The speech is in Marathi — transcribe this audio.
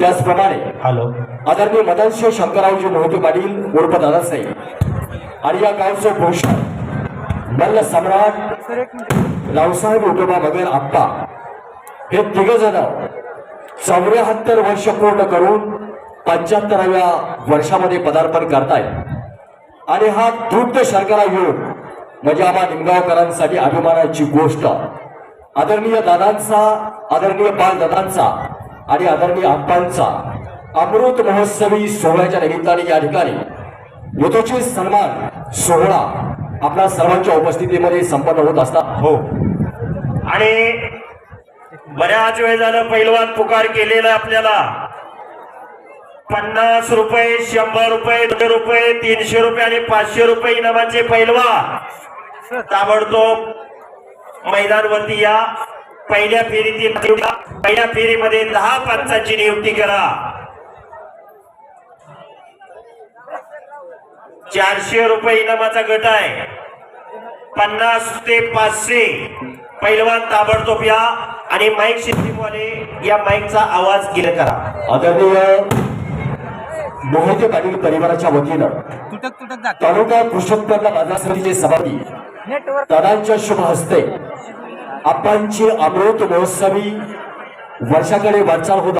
त्याचप्रमाणे हॅलो. आदरणीय मदनशे शंकररावजी मोहिते पाटील उर्फ दादासाहेब. आणि या गावचं भूषण मल्ल सम्राट रावसाहेब उटोबा मगर आप्पा. हे तिघ जण चौऱ्याहत्तर वर्ष पूर्ण करून पंच्याहत्तराव्या वर्षामध्ये पदार्पण करतायत. आणि हा दुग्ध शर्करा योग म्हणजे आम्हा निमगावकरांसाठी अभिमानाची गोष्ट. आदरणीय दादांचा आदरणीय बाल दादांचा आणि आदरणीय आप्पांचा अमृत महोत्सवी सोहळ्याच्या निमित्ताने या ठिकाणी यथोचित सन्मान सोहळा आपल्या सर्वांच्या उपस्थितीमध्ये संपन्न होत असतात हो. आणि बऱ्याच वेळ झालं पैलवान पुकार केलेला आपल्याला. पन्नास रुपये शंभर रुपये दोनशे रुपये तीनशे रुपये आणि पाचशे रुपये इनामाचे पैलवा ताबडतोब मैदानवरती या. पहिल्या फेरीतील पहिल्या फेरीमध्ये दहा पंचांची नियुक्ती करा. चारशे रुपये इनामाचा गट आहे. पन्नास ते पाचशे. पैलवान ताबडतोब या. आणि माईक सिस्टीमवाले या माईकचा आवाज क्लिअर करा. आदरणीय मोहिते पाटील परिवाराच्या वतीनं तुटक तुटक जात तालुका कृषी उत्पन्न बाजार समितीचे सभापती दादांच्या शुभ हस्ते आप्पांची अमृत महोत्सवी वर्षाकडे वाटचाल होत